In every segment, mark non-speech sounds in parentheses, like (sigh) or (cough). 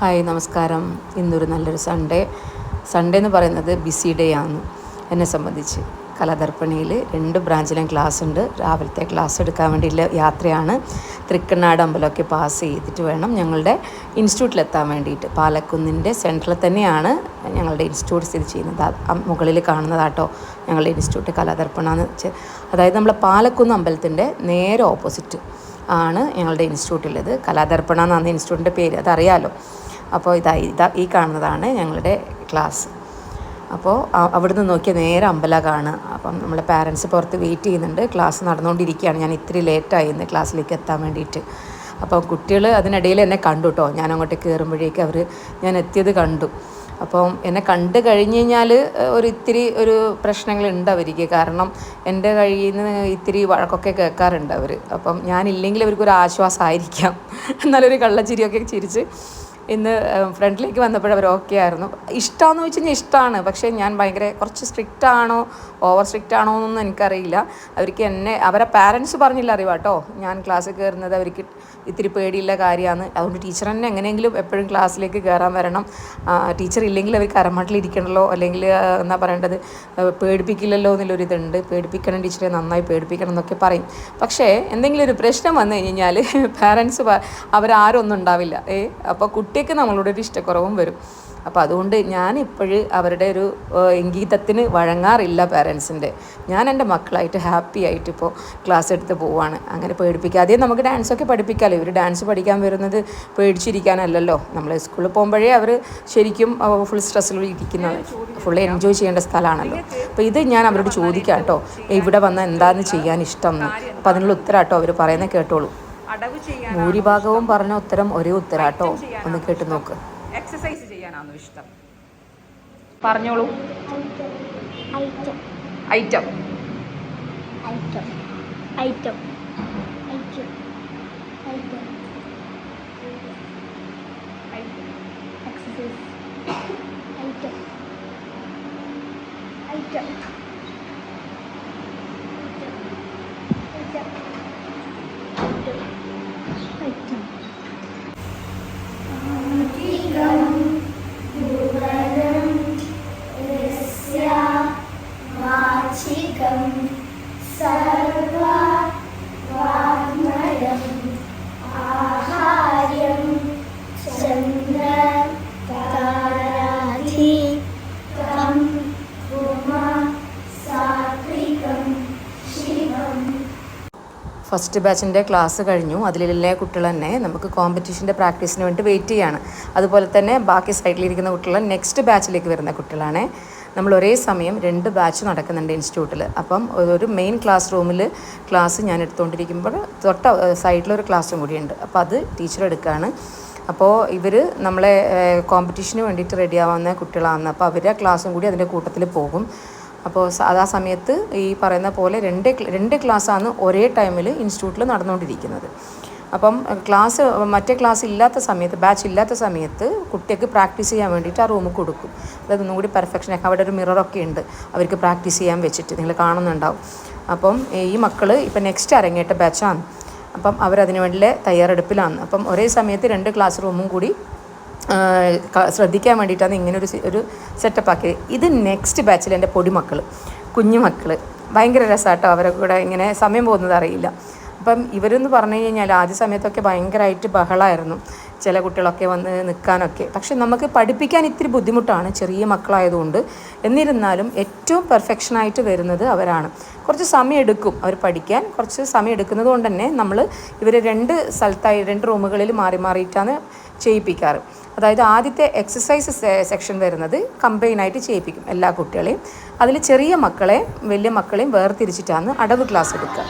Hi നമസ്കാരം. ഇന്നൊരു നല്ലൊരു സൺഡേ സൺഡേ എന്ന് പറയുന്നത് ബിസി ഡേ ആണ് എന്നെ സംബന്ധിച്ച് കലാദർപ്പണിയിൽ രണ്ട് ബ്രാഞ്ചിലും ക്ലാസ് ഉണ്ട്. രാവിലത്തെ ക്ലാസ് എടുക്കാൻ വേണ്ടിയുള്ള യാത്രയാണ്. തൃക്കണ്ണാട് അമ്പലമൊക്കെ പാസ് ചെയ്തിട്ട് വേണം ഞങ്ങളുടെ ഇൻസ്റ്റിറ്റ്യൂട്ടിലെത്താൻ വേണ്ടിയിട്ട്. പാലക്കുന്നിന്റെ സെന്ററിൽ തന്നെയാണ് ഞങ്ങളുടെ ഇൻസ്റ്റിറ്റ്യൂട്ട് സ്ഥിതി ചെയ്യുന്നത്. മുകളിൽ കാണുന്നതാട്ടോ ഞങ്ങളുടെ ഇൻസ്റ്റിറ്റ്യൂട്ട് കലാദർപ്പണ എന്ന് വെച്ച്. അതായത് നമ്മളെ പാലക്കുന്ന് അമ്പലത്തിന്റെ നേരെ ഓപ്പോസിറ്റ് ആണ് ഞങ്ങളുടെ ഇൻസ്റ്റിറ്റ്യൂട്ടിലുള്ളത്. കലാദർപ്പണ എന്നാണ് ഇൻസ്റ്റിറ്റ്യൂട്ടിന്റെ പേര് അതറിയാലോ? അപ്പോൾ ഇതാ ഇതാ ഈ കാണുന്നതാണ് ഞങ്ങളുടെ ക്ലാസ്. അപ്പോൾ അവിടെ അവിടുന്ന് നോക്കിയ നേരെ അമ്പല കാണുക അപ്പം നമ്മളെ പാരൻസ് പുറത്ത് വെയിറ്റ് ചെയ്യുന്നുണ്ട്. ക്ലാസ് നടന്നുകൊണ്ടിരിക്കുകയാണ്. ഞാൻ ഇത്തിരി ലേറ്റായി ഇന്ന് ക്ലാസ്സിലേക്ക് എത്താൻ വേണ്ടിയിട്ട്. അപ്പോൾ കുട്ടികൾ അതിനിടയിൽ എന്നെ കണ്ടു കേട്ടോ. ഞാൻ അങ്ങോട്ട് കയറുമ്പോഴേക്ക് അവർ ഞാൻ എത്തിയത് കണ്ടു. അപ്പം എന്നെ കണ്ടു കഴിഞ്ഞ് കഴിഞ്ഞാൽ ഒരു ഇത്തിരി ഒരു പ്രശ്നങ്ങളുണ്ട് അവർക്ക് കാരണം എന്റെ കയ്യിൽ നിന്ന് ഇത്തിരി വഴക്കൊക്കെ കേൾക്കാറുണ്ട് അവർ അപ്പം ഞാനില്ലെങ്കിൽ അവർക്കൊരു ആശ്വാസമായിരിക്കാം (laughs) എന്നാലൊരു കള്ളച്ചിരിയൊക്കെ ചിരിച്ച് ഇന്ന് ഫ്രണ്ടിലേക്ക് വന്നപ്പോൾ അവർ ഓക്കെ ആയിരുന്നു. ഇഷ്ടമാണെന്ന് വെച്ച് കഴിഞ്ഞാൽ ഇഷ്ടമാണ് പക്ഷേ ഞാൻ ഭയങ്കര കുറച്ച് സ്ട്രിക്റ്റ് ആണോ ഓവർ സ്ട്രിക്റ്റ് ആണോ എന്നൊന്നും എനിക്കറിയില്ല. അവർക്ക് എന്നെ അവരെ പാരൻസ് പറഞ്ഞില്ല അറിവാട്ടോ. ഞാൻ ക്ലാസ്സിൽ കയറുന്നത് അവർക്ക് ഇത്തിരി പേടിയുള്ള കാര്യമാണ്. അതുകൊണ്ട് ടീച്ചർ തന്നെ എങ്ങനെയെങ്കിലും എപ്പോഴും ക്ലാസ്സിലേക്ക് കയറാൻ വരണം. ടീച്ചർ ഇല്ലെങ്കിൽ അവർക്ക് അരമട്ടിലിരിക്കണമല്ലോ അല്ലെങ്കിൽ എന്നാ പറയേണ്ടത്? പേടിപ്പിക്കില്ലല്ലോ എന്നുള്ളൊരു ഇതുണ്ട്. പേടിപ്പിക്കണം ടീച്ചറെ നന്നായി പേടിപ്പിക്കണം എന്നൊക്കെ പറയും. പക്ഷേ എന്തെങ്കിലും ഒരു പ്രശ്നം വന്നു കഴിഞ്ഞാൽ (laughs) പാരൻസ് അവരാരും ഒന്നും ഉണ്ടാവില്ല. ഏ അപ്പോൾ കുട്ടിക്ക് നമ്മളോട് ഒരു ഇഷ്ടക്കുറവും വരും. അപ്പോൾ അതുകൊണ്ട് ഞാൻ ഇപ്പോഴും അവരുടെ ഒരു ഇംഗീതത്തിന് വഴങ്ങാറില്ല പേരൻസിന്റെ ഞാൻ എന്റെ മക്കളായിട്ട് ഹാപ്പി ആയിട്ട് ഇപ്പോൾ ക്ലാസ് എടുത്ത് പോവാണ്. അങ്ങനെ പേടിപ്പിക്കാതെ നമുക്ക് ഡാൻസൊക്കെ പഠിപ്പിക്കാമല്ലോ ഇവർ ഡാൻസ് പഠിക്കാൻ വരുന്നത് പേടിച്ചിരിക്കാനല്ലല്ലോ. നമ്മൾ സ്കൂളിൽ പോകുമ്പോഴേ അവർ ശരിക്കും ഫുൾ സ്ട്രെസ്സിൽ ഇരിക്കുന്നത് ഫുൾ എൻജോയ് ചെയ്യേണ്ട സ്ഥലമാണല്ലോ അപ്പോൾ ഇത് ഞാൻ അവരോട് ചോദിക്കാം കേട്ടോ ഇവിടെ വന്നാൽ എന്താണെന്ന് ചെയ്യാൻ ഇഷ്ടം എന്ന് അപ്പോൾ അതിനുള്ള ഉത്തരം കേട്ടോ അവർ പറയുന്നത് കേട്ടോളൂ. ഭൂരിഭാഗവും പറഞ്ഞ ഉത്തരം ഒരേ ഉത്തരാട്ടോ. ഒന്ന് കേട്ട് നോക്ക്. എക്സസൈസ് ചെയ്യാനാണോ ഇഷ്ടം പറഞ്ഞോളൂ item item item item first ബാച്ചിന്റെ ക്ലാസ് കഴിഞ്ഞു. അതിലെല്ലാ കുട്ടികൾ തന്നെ നമുക്ക് കോമ്പറ്റീഷന്റെ പ്രാക്ടീസിന് വേണ്ടി വെയിറ്റ് ചെയ്യാണ്. അതുപോലെ തന്നെ ബാക്കി സൈഡിലിരിക്കുന്ന കുട്ടികൾ നെക്സ്റ്റ് ബാച്ചിലേക്ക് വരുന്ന കുട്ടികളാണ്. നമ്മൾ ഒരേ സമയം രണ്ട് ബാച്ച് നടക്കുന്നുണ്ട് ഇൻസ്റ്റിറ്റ്യൂട്ടിൽ അപ്പം ഒരു മെയിൻ ക്ലാസ് റൂമിൽ ക്ലാസ് ഞാൻ എടുത്തുകൊണ്ടിരിക്കുമ്പോൾ തൊട്ട സൈഡിലൊരു ക്ലാസ്സും കൂടിയുണ്ട്. അപ്പോൾ അത് ടീച്ചർ എടുക്കുകയാണ് അപ്പോൾ ഇവർ നമ്മളെ കോമ്പറ്റീഷന് വേണ്ടിയിട്ട് റെഡിയാവുന്ന കുട്ടികളാണ്. അപ്പോൾ അവരുടെ ക്ലാസ്സും കൂടി അതിന്റെ കൂട്ടത്തിൽ പോകും. അപ്പോൾ ആ സമയത്ത് ഈ പറയുന്ന പോലെ രണ്ട് രണ്ട് ക്ലാസ്സാണ് ഒരേ ടൈമിൽ ഇൻസ്റ്റിറ്റ്യൂട്ടിൽ നടന്നുകൊണ്ടിരിക്കുന്നത്. അപ്പം ക്ലാസ് മറ്റേ ക്ലാസ് ഇല്ലാത്ത സമയത്ത് ബാച്ച് ഇല്ലാത്ത സമയത്ത് കുട്ടികൾക്ക് പ്രാക്ടീസ് ചെയ്യാൻ വേണ്ടിയിട്ട് ആ റൂമ് കൊടുക്കും. അതായത് ഒന്നും കൂടി പെർഫെക്ഷൻ ആക്കാൻ അവിടെ ഒരു മിററൊക്കെ ഉണ്ട് അവർക്ക് പ്രാക്ടീസ് ചെയ്യാൻ വെച്ചിട്ട് നിങ്ങൾ കാണുന്നുണ്ടാവും. അപ്പം ഈ മക്കൾ ഇപ്പം നെക്സ്റ്റ് അരങ്ങേറ്റ ബാച്ചാണ്. അപ്പം അവരതിനു വേണ്ടിയുള്ള തയ്യാറെടുപ്പിലാണ്. അപ്പം ഒരേ സമയത്ത് രണ്ട് ക്ലാസ് റൂമും കൂടി ശ്രദ്ധിക്കാൻ വേണ്ടിയിട്ടാണ് ഇങ്ങനെ ഒരു സി- ഒരു സെറ്റപ്പ് ആക്കിയത്. ഇത് നെക്സ്റ്റ് ബാച്ചിൽ എന്റെ പൊടിമക്കൾ കുഞ്ഞു മക്കൾ ഭയങ്കര രസമാട്ടോ അവരെ കൂടെ ഇങ്ങനെ സമയം പോകുന്നത് അറിയില്ല. അപ്പം ഇവരെന്ന് പറഞ്ഞു കഴിഞ്ഞാൽ ആദ്യ സമയത്തൊക്കെ ഭയങ്കരമായിട്ട് ബഹളമായിരുന്നു ചില കുട്ടികളൊക്കെ വന്ന് നിൽക്കാനൊക്കെ പക്ഷെ നമുക്ക് പഠിപ്പിക്കാൻ ഇത്തിരി ബുദ്ധിമുട്ടാണ് ചെറിയ മക്കളായതുകൊണ്ട്. എന്നിരുന്നാലും ഏറ്റവും പെർഫെക്ഷനായിട്ട് വരുന്നത് അവരാണ്. കുറച്ച് സമയം എടുക്കും അവർ പഠിക്കാൻ. കുറച്ച് സമയം എടുക്കുന്നത് കൊണ്ട് തന്നെ നമ്മൾ ഇവർ രണ്ട് സ്ഥലത്തായി രണ്ട് റൂമുകളിൽ മാറി മാറിയിട്ടാണ് ചെയ്യിപ്പിക്കാറ്. അതായത് ആദ്യത്തെ എക്സസൈസ് സെക്ഷൻ വരുന്നത് കമ്പൈനായിട്ട് ചെയ്യിപ്പിക്കും എല്ലാ കുട്ടികളെയും. അതിൽ ചെറിയ മക്കളെ വലിയ മക്കളെയും വേർതിരിച്ചിട്ടാണ് അടവ് ക്ലാസ് എടുക്കുക.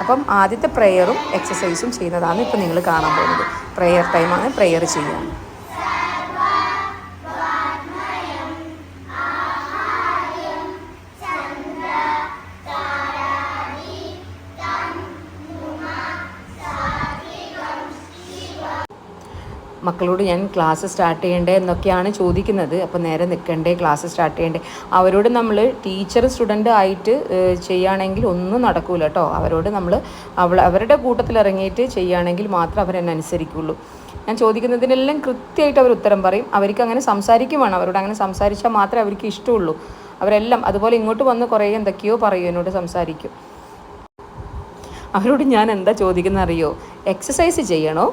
അപ്പം ആദ്യത്തെ പ്രെയറും എക്സസൈസും ചെയ്യുന്നതാണ് ഇപ്പം നിങ്ങൾ കാണാൻ പോകുന്നത്. പ്രെയർ ടൈമാണ് പ്രെയർ ചെയ്യുക മക്കളോട് ഞാൻ ക്ലാസ് സ്റ്റാർട്ട് ചെയ്യണ്ടേ എന്നൊക്കെയാണ് ചോദിക്കുന്നത്. അപ്പോൾ നേരെ നിൽക്കണ്ടേ ക്ലാസ് സ്റ്റാർട്ട് ചെയ്യണ്ടേ. അവരോട് നമ്മൾ ടീച്ചർ സ്റ്റുഡന്റ് ആയിട്ട് ചെയ്യുകയാണെങ്കിൽ ഒന്നും നടക്കൂല കേട്ടോ അവരോട് നമ്മൾ അവൾ അവരുടെ കൂട്ടത്തിൽ ഇറങ്ങിയിട്ട് ചെയ്യുകയാണെങ്കിൽ മാത്രം അവരെന്നെ അനുസരിക്കുള്ളൂ. ഞാൻ ചോദിക്കുന്നതിനെല്ലാം കൃത്യമായിട്ട് അവർ ഉത്തരം പറയും. അവർക്ക് അങ്ങനെ സംസാരിക്കുവാണ്. അവരോട് അങ്ങനെ സംസാരിച്ചാൽ മാത്രമേ അവർക്ക് ഇഷ്ടമുള്ളൂ. അവരെല്ലാം അതുപോലെ ഇങ്ങോട്ട് വന്ന് കുറേ എന്തൊക്കെയോ പറയും എന്നോട് സംസാരിക്കും. അവരോട് ഞാൻ എന്താ ചോദിക്കുന്നത് അറിയോ എക്സസൈസ് ചെയ്യണോ?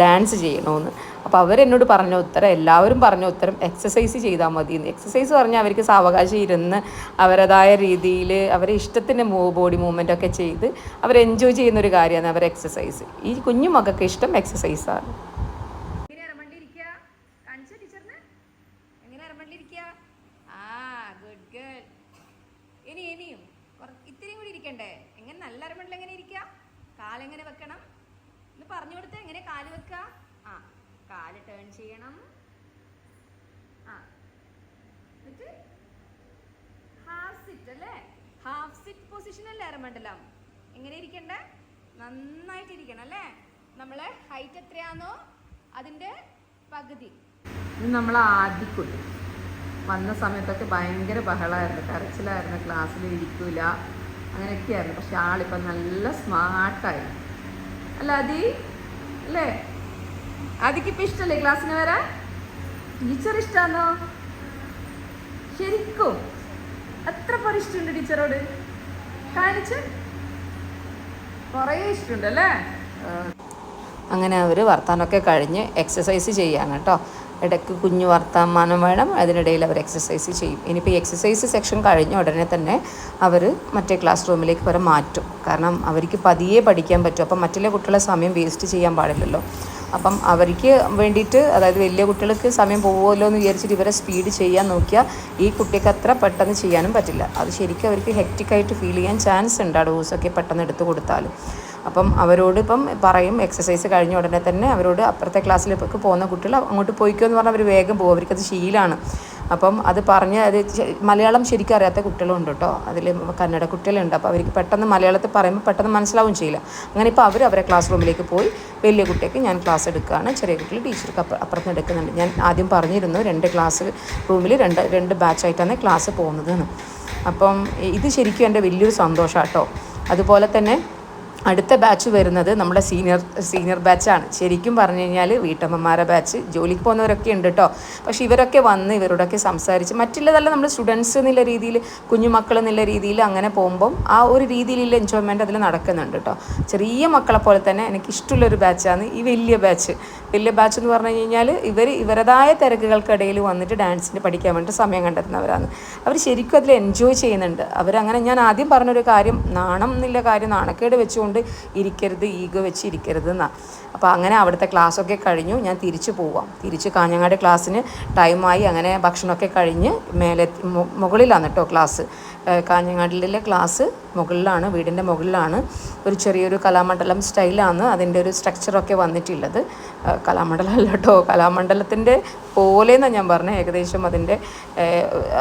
ഡാൻസ് ചെയ്യണോ എന്ന് അപ്പോൾ അവരെന്നോട് പറഞ്ഞ ഉത്തരം എല്ലാവരും പറഞ്ഞ ഉത്തരം എക്സസൈസ് ചെയ്താൽ മതി എന്ന്. എക്സസൈസ് പറഞ്ഞാൽ അവർക്ക് സാവകാശം ഇരുന്ന് അവരതായ രീതിയിൽ അവരെ ഇഷ്ടത്തിന് ബോഡി മൂവ്മെന്റ് ഒക്കെ ചെയ്ത് അവർ എൻജോയ് ചെയ്യുന്ന ഒരു കാര്യമാണ് അവർ എക്സസൈസ് ഈ കുഞ്ഞു മക്കൾക്ക് ഇഷ്ടം എക്സസൈസാണ് ഇനി ഇനിയും ഇത്തിരിയും കൂടി ഇരിക്കണ്ടേ? എങ്ങനെ നല്ല അരമണ്ടിൽ എങ്ങനെ ഇരിക്കുക കാലെങ്ങനെ വെക്കണം? എന്ന് പറഞ്ഞു കൊടുത്ത് എങ്ങനെ കാൽ വെക്കുക ആ. കാൽ ടേൺ ചെയ്യണം. ആ. എന്നിട്ട് ഹാഫ് സിറ്റ് അല്ലേ? ഹാഫ് സിറ്റ് പൊസിഷൻ അല്ലേ അരമണ്ഡലം? എങ്ങനെ ഇരിക്കണ്ടേ? നന്നായിട്ട് ഇരിക്കണം അല്ലേ? നമ്മളെ ഹൈറ്റ് എത്രയാണോ അതിന്റെ പകുതി. നമ്മൾ ആദ്യക്കുള്ളു വന്ന സമയത്തൊക്കെ ഭയങ്കര ബഹളമായിരുന്നു കരച്ചിലായിരുന്നു. ക്ലാസ്സിൽ ഇരിക്കൂല. അങ്ങനെയൊക്കെയായിരുന്നു. പക്ഷെ ആളിപ്പം നല്ല സ്മാർട്ടായി അല്ല അതി അല്ലേ? ആദിക്ക് ഇപ്പം ഇഷ്ടമല്ലേ ക്ലാസ്സിന് വരാൻ? ടീച്ചർ ഇഷ്ടാന്നോ? ശരിക്കും. എത്ര പേർ ഇഷ്ടമുണ്ട് ടീച്ചറോട്. കാണിച്ച്. കുറേ ഇഷ്ടമുണ്ട് അല്ലേ? അങ്ങനെ അവർ വർത്താനമൊക്കെ കഴിഞ്ഞ് എക്സസൈസ് ചെയ്യാണ് കേട്ടോ ഇടയ്ക്ക് കുഞ്ഞു വർത്തമാനം വേണം അതിനിടയിൽ അവർ എക്സസൈസ് ചെയ്യും. ഇനിയിപ്പോൾ എക്സസൈസ് സെക്ഷൻ കഴിഞ്ഞ ഉടനെ തന്നെ അവർ മറ്റേ ക്ലാസ് റൂമിലേക്ക് വരെ മാറ്റും. കാരണം അവർക്ക് പതിയെ പഠിക്കാൻ പറ്റും. അപ്പം മറ്റുള്ള കുട്ടികളെ സമയം വേസ്റ്റ് ചെയ്യാൻ പാടില്ലല്ലോ. അപ്പം അവർക്ക് വേണ്ടിയിട്ട് അതായത് വലിയ കുട്ടികൾക്ക് സമയം പോകുമല്ലോ എന്ന് വിചാരിച്ചിട്ട് ഇവരെ സ്പീഡ് ചെയ്യാൻ നോക്കിയാൽ ഈ കുട്ടിക്ക് അത്ര പെട്ടെന്ന് ചെയ്യാനും പറ്റില്ല. അത് ശരിക്കും അവർക്ക് ഹെക്റ്റിക്കായിട്ട് ഫീൽ ചെയ്യാൻ ചാൻസ് ഉണ്ട് ആ ഡോസൊക്കെ പെട്ടെന്ന് എടുത്തു കൊടുത്താലും. അപ്പം അവരോട് ഇപ്പം പറയും എക്സസൈസ് കഴിഞ്ഞ ഉടനെ തന്നെ അവരോട് അപ്പുറത്തെ ക്ലാസ്സിലേക്ക് പോകുന്ന കുട്ടികൾ അങ്ങോട്ട് പോയിക്കോ എന്ന് പറഞ്ഞാൽ അവർ വേഗം പോകും. അവർക്കത് ശീലമാണ് അപ്പം അത് പറഞ്ഞ് അത് മലയാളം ശരിക്കും അറിയാത്ത കുട്ടികളുണ്ട് കേട്ടോ അതിൽ കന്നഡ കുട്ടികളുണ്ട്. അപ്പോൾ അവർക്ക് പെട്ടെന്ന് മലയാളത്തിൽ പറയുമ്പോൾ പെട്ടെന്ന് മനസ്സിലാവും ചെയ്യില്ല. അങ്ങനെ ഇപ്പോൾ അവർ അവരെ ക്ലാസ് റൂമിലേക്ക് പോയി വലിയ കുട്ടിക്ക് ഞാൻ ക്ലാസ് എടുക്കുകയാണ്. ചെറിയ കുട്ടികൾ ടീച്ചർക്ക് അപ്പുറം അപ്പുറത്ത് എടുക്കുന്നുണ്ട്. ഞാൻ ആദ്യം പറഞ്ഞിരുന്നു രണ്ട് ക്ലാസ് റൂമിൽ രണ്ട് രണ്ട് ബാച്ചായിട്ടാണ് ക്ലാസ് പോകുന്നതെന്ന് അപ്പം ഇത് ശരിക്കും എന്റെ വലിയൊരു സന്തോഷമാണ് കേട്ടോ അതുപോലെ തന്നെ അടുത്ത ബാച്ച് വരുന്നത് നമ്മുടെ സീനിയർ സീനിയർ ബാച്ചാണ് ശരിക്കും പറഞ്ഞു കഴിഞ്ഞാൽ വീട്ടമ്മമാരെ ബാച്ച് ജോലിക്ക് പോകുന്നവരൊക്കെ ഉണ്ട് കേട്ടോ പക്ഷേ ഇവരൊക്കെ വന്ന് ഇവരോടൊക്കെ സംസാരിച്ച് മറ്റുള്ളതല്ല നമ്മൾ സ്റ്റുഡൻസ് എന്നുള്ള രീതിയിൽ കുഞ്ഞുമക്കൾ എന്നുള്ള രീതിയിൽ അങ്ങനെ പോകുമ്പം ആ ഒരു രീതിയിലുള്ള എൻജോയ്മെന്റ് അതിൽ നടക്കുന്നുണ്ട് കേട്ടോ ചെറിയ മക്കളെ പോലെ തന്നെ എനിക്ക് ഇഷ്ടമുള്ളൊരു ബാച്ചാണ് ഈ വലിയ ബാച്ച് വലിയ ബാച്ച് എന്ന് പറഞ്ഞു കഴിഞ്ഞാൽ ഇവർ ഇവരതായ തിരക്കുകൾക്കിടയിൽ വന്നിട്ട് ഡാൻസിന് പഠിക്കാൻ വേണ്ടി സമയം കണ്ടെത്തുന്നവരാണ്. അവർ ശരിക്കും അതിൽ എൻജോയ് ചെയ്യുന്നുണ്ട്. അവരങ്ങനെ ഞാൻ ആദ്യം പറഞ്ഞൊരു കാര്യം നാണം എന്നുള്ള കാര്യം നാണക്കേട് വെച്ചുകൊണ്ട് ഇരിക്കരുത് ഈഗോ വെച്ച് ഇരിക്കരുത് എന്നാണ് അപ്പോൾ അങ്ങനെ അവിടുത്തെ ക്ലാസ്സൊക്കെ കഴിഞ്ഞു ഞാൻ തിരിച്ചു പോവാം. തിരിച്ച് കാഞ്ഞങ്ങാട് ക്ലാസ്സിന് ടൈമായി അങ്ങനെ ഭക്ഷണമൊക്കെ കഴിഞ്ഞ് മേലെ മുകളിലാണ് കേട്ടോ ക്ലാസ്. കാഞ്ഞങ്ങാടിലെ ക്ലാസ് മുകളിലാണ് വീടിന്റെ മുകളിലാണ് ഒരു ചെറിയൊരു കലാമണ്ഡലം സ്റ്റൈലാണ് അതിന്റെ ഒരു സ്ട്രക്ചറൊക്കെ വന്നിട്ടുള്ളത്. കലാമണ്ഡലം അല്ല കേട്ടോ കലാമണ്ഡലത്തിന്റെ പോലെയെന്നാണ് ഞാൻ പറഞ്ഞത് ഏകദേശം അതിന്റെ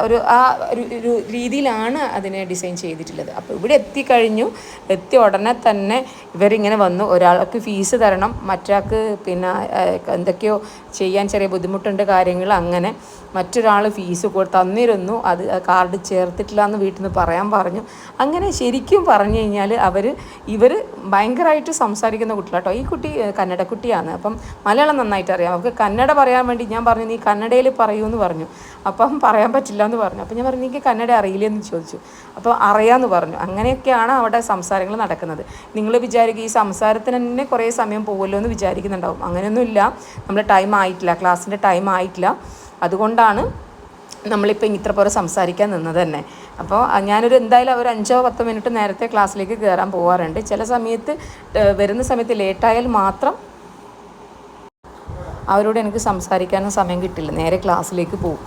ഒരു ആ ഒരു രീതിയിലാണ് അതിനെ ഡിസൈൻ ചെയ്തിട്ടുള്ളത്. അപ്പോൾ ഇവിടെ എത്തിക്കഴിഞ്ഞു എത്തിയ ഉടനെ തന്നെ ഇവരിങ്ങനെ വന്നു. ഒരാൾക്ക് ഫീസ് തരണം മറ്റൊരാൾക്ക് പിന്നെ എന്തൊക്കെയോ ചെയ്യാൻ ചെറിയ ബുദ്ധിമുട്ടുണ്ട് കാര്യങ്ങൾ അങ്ങനെ മറ്റൊരാൾ ഫീസ് തന്നിരുന്നു. അത് കാർഡ് ചേർത്തിട്ടില്ല എന്ന് വീട്ടിൽ നിന്ന് പറയാൻ പറഞ്ഞു. അങ്ങനെ ശരിക്കും പറഞ്ഞു കഴിഞ്ഞാൽ അവർ ഇവർ ഭയങ്കരമായിട്ട് സംസാരിക്കുന്ന കുട്ടികളാട്ടോ ഈ കുട്ടി കന്നഡ കുട്ടിയാണ്. അപ്പം മലയാളം നന്നായിട്ട് അറിയാം. അവർക്ക് കന്നഡ പറയാൻ വേണ്ടി ഞാൻ പറഞ്ഞു നീ കന്നഡയിൽ പറയൂ എന്ന് പറഞ്ഞു. അപ്പം പറയാൻ പറ്റില്ല എന്ന് പറഞ്ഞു. അപ്പം ഞാൻ പറഞ്ഞു എനിക്ക് കന്നഡ അറിയില്ലെന്ന് ചോദിച്ചു. അപ്പോൾ അറിയാമെന്ന് പറഞ്ഞു. അങ്ങനെയൊക്കെയാണ് അവിടെ സംസാരങ്ങൾ നടക്കുന്നത്. നിങ്ങൾ വിചാരിക്കുക ഈ സംസാരത്തിന് തന്നെ കുറേ സമയം പോകുമല്ലോ എന്ന് വിചാരിക്കുന്നുണ്ടാവും. അങ്ങനെയൊന്നുമില്ല. നമ്മുടെ ടൈം ആയിട്ടില്ല. ക്ലാസ്സിന്റെ ടൈം ആയിട്ടില്ല. അതുകൊണ്ടാണ് നമ്മളിപ്പോൾ ഇത്ര പോലെ സംസാരിക്കാൻ നിന്നത് തന്നെ. അപ്പോൾ ഞാനൊരു എന്തായാലും ഒരു അഞ്ചോ പത്തോ മിനിറ്റ് നേരത്തെ ക്ലാസ്സിലേക്ക് കയറാൻ പോകാറുണ്ട് ചില സമയത്ത് വരുന്ന സമയത്ത് ലേറ്റായാൽ മാത്രം അവരോട് എനിക്ക് സംസാരിക്കാനും സമയം കിട്ടില്ല. നേരെ ക്ലാസ്സിലേക്ക് പോകും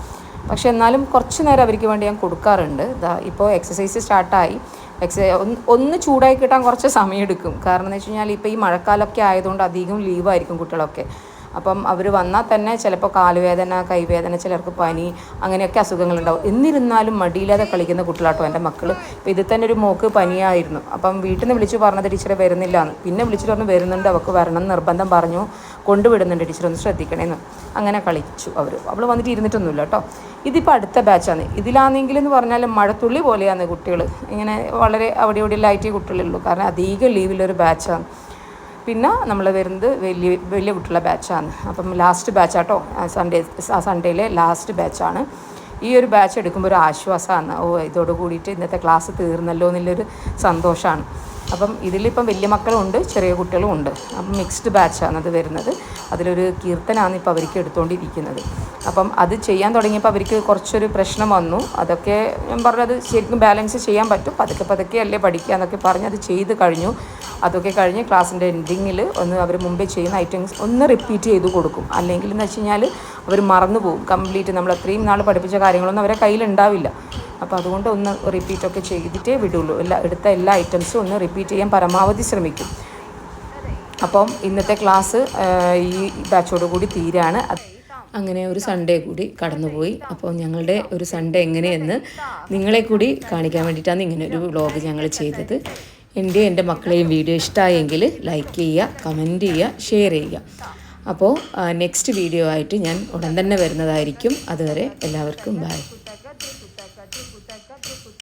പക്ഷെ എന്നാലും കുറച്ച് നേരം അവർക്ക് വേണ്ടി ഞാൻ കൊടുക്കാറുണ്ട്. ഇതാ ഇപ്പോൾ എക്സസൈസ് സ്റ്റാർട്ടായി. എക്സ ഒന്ന് ഒന്ന് ചൂടായി കിട്ടാൻ കുറച്ച് സമയം എടുക്കും. കാരണം എന്ന് വെച്ച് കഴിഞ്ഞാൽ ഇപ്പോൾ ഈ മഴക്കാലമൊക്കെ ആയതുകൊണ്ട് അധികം ലീവായിരിക്കും കുട്ടികളൊക്കെ. അപ്പം അവർ വന്നാൽ തന്നെ ചിലപ്പോൾ കാലുവേദന കൈവേദന ചിലർക്ക് പനി അങ്ങനെയൊക്കെ അസുഖങ്ങളുണ്ടാവും. എന്നിരുന്നാലും മടിയില്ലാതെ കളിക്കുന്ന കുട്ടികളാട്ടോ എന്റെ മക്കൾ ഇപ്പോൾ ഇത് തന്നെ ഒരു മോക്ക് പനിയായിരുന്നു. അപ്പം വീട്ടിൽ നിന്ന് വിളിച്ചു പറഞ്ഞത് ടീച്ചറെ വരുന്നില്ല എന്ന് പിന്നെ വിളിച്ചിട്ട് പറഞ്ഞു വരുന്നുണ്ട് അവൾക്ക് വരണം നിർബന്ധം പറഞ്ഞു കൊണ്ടുവിടുന്നുണ്ട് ടീച്ചർ ഒന്ന് ശ്രദ്ധിക്കണേന്ന്. അങ്ങനെ കളിച്ചു അവർ അവൾ വന്നിട്ട് ഇരുന്നിട്ടൊന്നുമില്ല കേട്ടോ. ഇതിപ്പോൾ അടുത്ത ബാച്ചാണ്. ഇതിലാണെങ്കിൽ എന്ന് പറഞ്ഞാൽ മഴത്തുള്ളി പോലെയാണ് കുട്ടികൾ ഇങ്ങനെ വളരെ അവിടെ ഇവിടെ ലൈറ്റ് കുട്ടികളുള്ളൂ കാരണം അധികം ലീവിലൊരു ബാച്ചാണ് പിന്നെ നമ്മൾ വരുന്നത് വലിയ വലിയ കുട്ടികളുടെ ബാച്ചാണ് അപ്പം ലാസ്റ്റ് ബാച്ചാട്ടോ സൺഡേ സൺഡേയിലെ ലാസ്റ്റ് ബാച്ചാണ് ഈ ഒരു ബാച്ച് എടുക്കുമ്പോൾ ഒരു ആശ്വാസമാണ്. ഓ ഇതോട് കൂടിയിട്ട് ഇന്നത്തെ ക്ലാസ് തീർന്നല്ലോ എന്നുള്ളൊരു സന്തോഷമാണ്. അപ്പം ഇതിലിപ്പം വലിയ മക്കളും ഉണ്ട് ചെറിയ കുട്ടികളും ഉണ്ട്. അപ്പം മിക്സ്ഡ് ബാച്ചാണ് അത് വരുന്നത്. അതിലൊരു കീർത്തനാണ് ഇപ്പോൾ അവർക്ക് എടുത്തുകൊണ്ടിരിക്കുന്നത് അപ്പം അത് ചെയ്യാൻ തുടങ്ങിയപ്പോൾ അവർക്ക് കുറച്ചൊരു പ്രശ്നം വന്നു. അതൊക്കെ ഞാൻ പറഞ്ഞത് ശരിക്കും ബാലൻസ് ചെയ്യാൻ പറ്റും. പതുക്കെ പതുക്കെ അല്ലേ പഠിക്കുക എന്നൊക്കെ പറഞ്ഞ് അത് ചെയ്ത് കഴിഞ്ഞു. അതൊക്കെ കഴിഞ്ഞ് ക്ലാസ്സിന്റെ എൻഡിങ്ങിൽ ഒന്ന് അവർ മുമ്പേ ചെയ്യുന്ന ഐറ്റംസ് ഒന്ന് റിപ്പീറ്റ് ചെയ്ത് കൊടുക്കും. അല്ലെങ്കിൽ എന്ന് വെച്ച് കഴിഞ്ഞാൽ അവർ മറന്നു പോകും. കംപ്ലീറ്റ് നമ്മൾ അത്രയും നാൾ പഠിപ്പിച്ച കാര്യങ്ങളൊന്നും അവരെ കയ്യിലുണ്ടാവില്ല. അപ്പോൾ അതുകൊണ്ട് ഒന്ന് റിപ്പീറ്റൊക്കെ ചെയ്തിട്ടേ വിടുള്ളൂ. എല്ലാ എടുത്ത എല്ലാ ഐറ്റംസും ഒന്ന് റിപ്പീറ്റ് ചെയ്യാൻ പരമാവധി ശ്രമിക്കും. അപ്പം ഇന്നത്തെ ക്ലാസ് ഈ ബാച്ചോട് കൂടി തീരാണ്. അങ്ങനെ ഒരു സൺഡേ കൂടി കടന്നുപോയി. അപ്പോൾ ഞങ്ങളുടെ ഒരു സൺഡേ എങ്ങനെയെന്ന് നിങ്ങളെ കൂടി കാണിക്കാൻ വേണ്ടിയിട്ടാണ് ഇങ്ങനെ ഒരു വ്ളോഗ് ഞങ്ങൾ ചെയ്തത്. എന്റെ എന്റെ മക്കളെയും വീഡിയോ ഇഷ്ടമായെങ്കിൽ ലൈക്ക് ചെയ്യുക കമന്റ് ചെയ്യുക ഷെയർ ചെയ്യുക. അപ്പോൾ നെക്സ്റ്റ് വീഡിയോ ആയിട്ട് ഞാൻ ഉടൻ തന്നെ വരുന്നതായിരിക്കും. അതുവരെ എല്ലാവർക്കും ബൈ